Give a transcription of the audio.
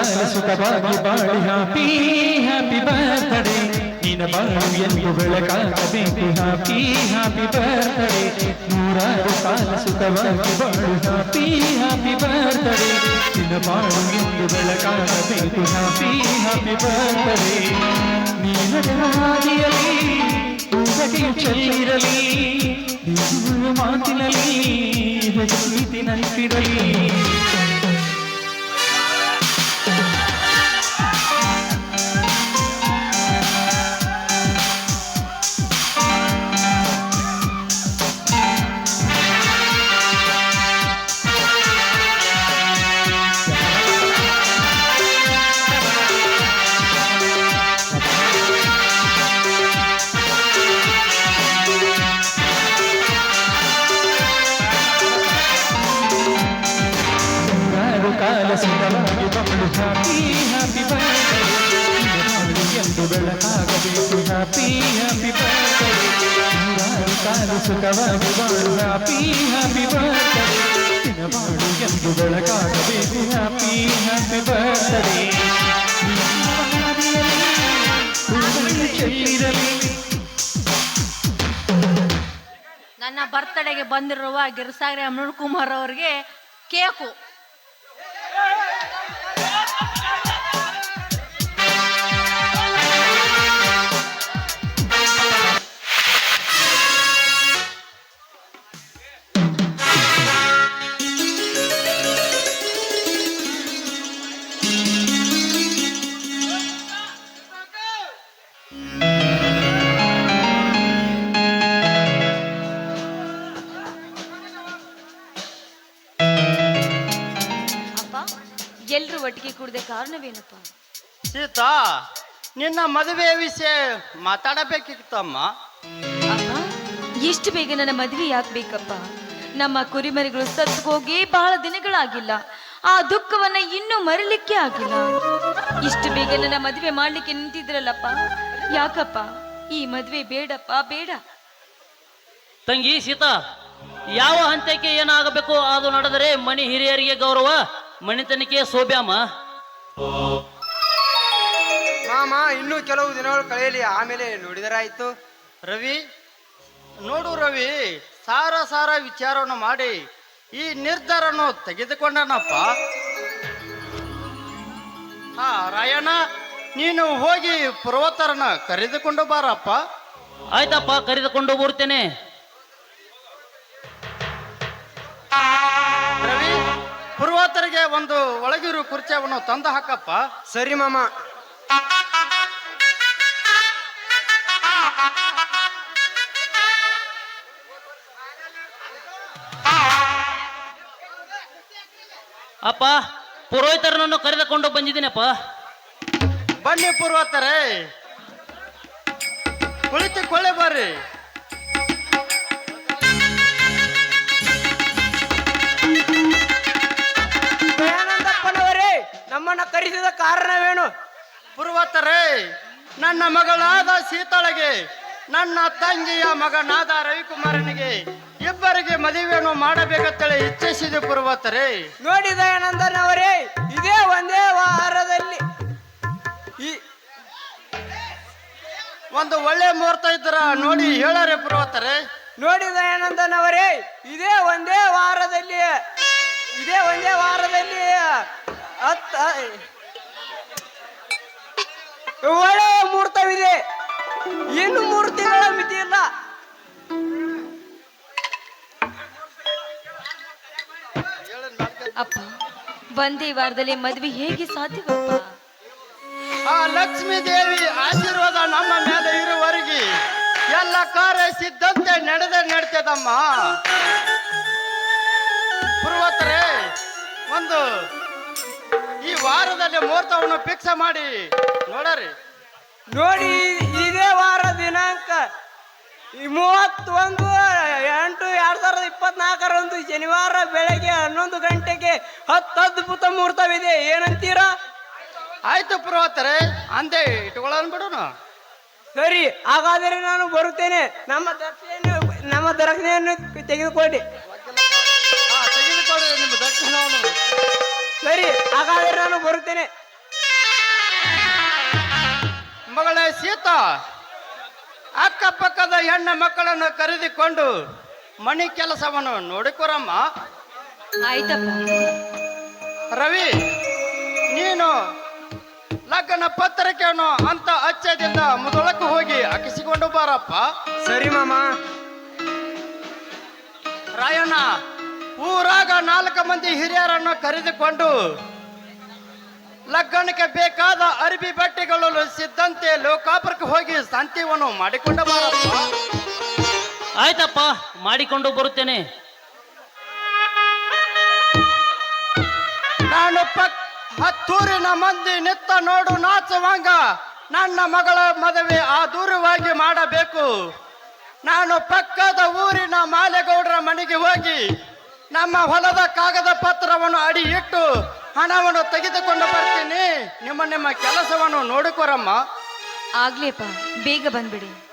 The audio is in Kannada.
ನೂರಾರು ಕಾಲ ಸುಖವಾಗಿ ಬಾಳಿ ಹ್ಯಾಪಿ ಹ್ಯಾಪಿ ಬರ್ತ್ಡೇ ನಿನ್ನ ಬಾಳು ಎಂದು ಬೆಳಕಾಗಬೇಕು ಹ್ಯಾಪಿ ಹ್ಯಾಪಿ ಬರ್ತ್ಡೇ ನೂರಾರು ಕಾಲ ಸುಖವಾಗಿ ಬಾಳು ಹ್ಯಾಪಿ ಹ್ಯಾಪಿ ಬರ್ತ್ಡೇ ನಿನ್ನ ಬಾಳು ಎಂದು ಬೆಳಕಾಗಬೇಕು ಹ್ಯಾಪಿ ಹ್ಯಾಪಿ ಬರ್ತ್ಡೇ ನೀನದಾದಿಯಲಿ ಹೂಗಟೆಯು ಚೆಲ್ಲಿರಲಿ ನಿನ್ನ ಮಾತಿನಲ್ಲಿ ಪ್ರೀತಿ ನೆನಪಿರಲಿ ಎಂದು ಬೆಳಕಾಗಬೇಕು ಹ್ಯಾಪಿ ಹ್ಯಾಪಿ ಹ್ಯಾಪಿ ಹ್ಯಾಪಿ ಎಂದು ಬೆಳಕಾಗಬೇಕು ಹ್ಯಾಪಿ ಹ್ಯಾಪಿ ನನ್ನ ಬರ್ತ್ಡೇಗೆ ಬಂದಿರುವ ಗಿರಿಸಾಗರ ಅಮೃತ್ ಕುಮಾರ್ ಅವರಿಗೆ ಕೇಕು. ಎಲ್ರು ಒಟ್ಟಿಗೆ ಕುಡ್ದೆ ಕಾರಣವೇನಪ್ಪ? ಸೀತಾ ನಿನ್ನ ಮದುವೆ ವಿಷಯ ಮಾತಾಡಬೇಕಿತ್ತಮ್ಮ. ಅಮ್ಮ ಎಷ್ಟು ಬೇಗ ನನ್ನ ಮದುವೆ ಯಾಕಬೇಕಪ್ಪ ನಮ್ಮ ಕುರಿಮರಿಗಳು ಸತ್ತು ಹೋಗಿ ಬಹಳ ದಿನಗಳಾಗಿಲ್ಲ. ಆ ದುಃಖವನ್ನ ಇನ್ನೂ ಮರಿಲಿಕ್ಕೆ ಆಗಿಲ್ಲ. ಇಷ್ಟು ಬೇಗ ನನ್ನ ಮದುವೆ ಮಾಡ್ಲಿಕ್ಕೆ ನಿಂತಿದ್ರಲ್ಲಪ್ಪ. ಯಾಕಪ್ಪ? ಈ ಮದುವೆ ಬೇಡಪ್ಪ ಬೇಡ. ತಂಗಿ ಸೀತಾ ಯಾವ ಹಂತಕ್ಕೆ ಏನಾಗಬೇಕು ಅದು ನಡೆದರೆ ಮನೆ ಹಿರಿಯರಿಗೆ ಗೌರವ? ಮಣಿತನಿಕೆ ಸೋಬ್ಯಾಮ? ಮಾಮ ಇನ್ನೂ ಕೆಲವು ದಿನಗಳು ಕಳೆಯಲಿ. ಆಮೇಲೆ ನೋಡಿದರಾಯ್ತು. ರವಿ ನೋಡು ರವಿ ಸಾರ ಸಾರ ವಿಚಾರವನ್ನು ಮಾಡಿ ಈ ನಿರ್ಧಾರವನ್ನು ತೆಗೆದುಕೊಂಡನಪ್ಪ. ಹಾ ರಾಯಣ್ಣ ನೀನು ಹೋಗಿ ಪರ್ವತರನ್ನ ಕರೆದುಕೊಂಡು ಬಾರಪ್ಪ. ಆಯ್ತಪ್ಪ ಕರೆದುಕೊಂಡು ಬರುತ್ತೇನೆ ಪರ್ವತರಿಗೆ ಒಂದು ಒಳಗಿರು ಕುರ್ಚಿಯನ್ನು ತಂದು ಹಾಕಪ್ಪ. ಸರಿ ಮಾಮ. ಅಪ್ಪ ಪುರೋಹಿತರನ್ನು ಕರೆದುಕೊಂಡು ಬಂದಿದ್ದೀನಪ್ಪ. ಬನ್ನಿ ಪೂರ್ವತರೇ ಕುಳಿತುಕೊಳ್ಳೆ ಬರ್ರಿ. ಕರೆಸಿದ ಕಾರಣವೇನು? ಪೂರ್ವತರೇ ನನ್ನ ಮಗಳಾದ ಸೀತಾಳಿಗೆ ನನ್ನ ತಂಗಿಯ ಮಗನಾದ ರವಿಕುಮಾರನಿಗೆ ಇಬ್ಬರಿಗೆ ಮದುವೆಯನ್ನು ಮಾಡಬೇಕಂತೇಳಿ ಇಚ್ಛಿಸಿದೆ ಪೂರ್ವತರೇ ನೋಡಿ ದಯಾನಂದನವರೇ ಇದೇ ಒಂದೇ ವಾರದಲ್ಲಿ ಈ ಒಂದು ಒಳ್ಳೆ ಮುಹೂರ್ತ ಇದ್ರ ನೋಡಿ ಹೇಳರೆ ಪೂರ್ವತರೇ ನೋಡಿ ದಯಾನಂದನವರೇ ಇದೇ ಒಂದೇ ವಾರದಲ್ಲಿ ಇದೇ ಒಂದೇ ವಾರದಲ್ಲಿ ಹತ್ತ ಒಳ್ಳೆಯ ಮುಹೂರ್ತವಿದೆ ಇನ್ನು ಮೂರು ತಿಂಗಳ ಮಿತಿ ಇಲ್ಲ. ಅಪ್ಪ ಒಂದೇ ವಾರದಲ್ಲಿ ಮದುವೆ ಹೇಗೆ ಸಾಧ್ಯವಪ್ಪ? ಆ ಲಕ್ಷ್ಮೀ ದೇವಿ ಆಶೀರ್ವಾದ ನಮ್ಮ ಮೇಲೆ ಇರುವವರೆಗೆ ಎಲ್ಲ ಕಾರ್ಯ ಸಿದ್ಧಂತೆ ನಡೆದ ನಡ್ತದಮ್ಮ. ಪೂರ್ವತರೇ ಒಂದು ವಾರದಲ್ಲಿ ಮುಹೂರ್ತವನ್ನು ಫಿಕ್ಸ್ ಮಾಡಿ. ನೋಡರಿ. ನೋಡಿ ಇದೇ ವಾರ ದಿನಾಂಕ. ಮೂವತ್ತೊಂದು ಎಂಟು ಎರಡು ಸಾವಿರದ ಇಪ್ಪತ್ನಾಲ್ಕರಂದು ಶನಿವಾರ ಬೆಳಗ್ಗೆ ಹನ್ನೊಂದು ಗಂಟೆಗೆ ಹತ್ತು ಅದ್ಭುತ ಮುಹೂರ್ತವಿದೆ ಏನಂತೀರಾ? ಆಯ್ತು ಪುರೋತ್ತರೆ ಅಂದೆ ಇಟ್ಕೊಳ್ಳೋಣ ಬಿಡೋಣ. ಸರಿ ಹಾಗಾದರೆ ನಾನು ಬರುತ್ತೇನೆ. ನಮ್ಮ ದಕ್ಷಿಣೆಯನ್ನು ನಮ್ಮ ದಕ್ಷಿಣೆಯನ್ನು ತೆಗೆದುಕೊಳ್ಳಿ. ಹಾ ತೆಗೆದುಕೊಳ್ಳಿ ನಿಮ್ಮ ದಕ್ಷಿಣವನ್ನು ಸರಿ ಹಾಗಾದ್ರೆ ಬರುತ್ತೇನೆ. ಮಗಳೇ ಸೀತಾ ಅಕ್ಕಪಕ್ಕದ ಹೆಣ್ಣು ಮಕ್ಕಳನ್ನು ಕರೆದುಕೊಂಡು ಮಣಿ ಕೆಲಸವನ್ನು ನೋಡಿಕೊರಮ್ಮ. ಆಯ್ತಪ್ಪ. ರವಿ ನೀನು ಲಗ್ನ ಪತ್ರಿಕೆಯನ್ನು ಅಂತ ಅಚ್ಚದಿಂದ ಮೊದಲಕ್ಕೆ ಹೋಗಿ ಹಾಕಿಸಿಕೊಂಡು ಬಾರಪ್ಪ. ಸರಿ ಮಾಮ. ರಾಯಣ್ಣ ಊರಾಗ ನಾಲ್ಕು ಮಂದಿ ಹಿರಿಯರನ್ನು ಕರೆದುಕೊಂಡು ಲಗ್ನಕ್ಕೆ ಬೇಕಾದ ಅರಬಿ ಬಟ್ಟೆಗಳು ಸಿದ್ಧಂತೆ ಲೋಕಾಪುರಕ್ಕೆ ಹೋಗಿ ಸಂತಿವನ್ನು ಮಾಡಿಕೊಂಡು ಬಾರಪ್ಪ ಆಯ್ತಪ್ಪ ಮಾಡಿಕೊಂಡು ಬರುತ್ತೇನೆ. ನಾನು ಪಕ್ ಹತ್ತೂರಿನ ಮಂದಿ ನಿತ್ತ ನೋಡು ನಾಚುವಂಗ. ನನ್ನ ಮಗಳ ಮದುವೆ ಆ ದೂರವಾಗಿ ಮಾಡಬೇಕು. ನಾನು ಪಕ್ಕದ ಊರಿನ ಮಾಲೆಗೌಡರ ಮನೆಗೆ ಹೋಗಿ ನಮ್ಮ ಹೊಲದ ಕಾಗದ ಪತ್ರವನ್ನು ಅಡಿ ಇಟ್ಟು ಹಣವನ್ನು ತೆಗೆದುಕೊಂಡು ಬರ್ತೀನಿ. ನಿಮ್ಮ ನಿಮ್ಮ ಕೆಲಸವನ್ನು ನೋಡಿಕೊರಮ್ಮ. ಆಗ್ಲಿಪ್ಪ ಬೇಗ ಬಂದ್ಬಿಡಿ.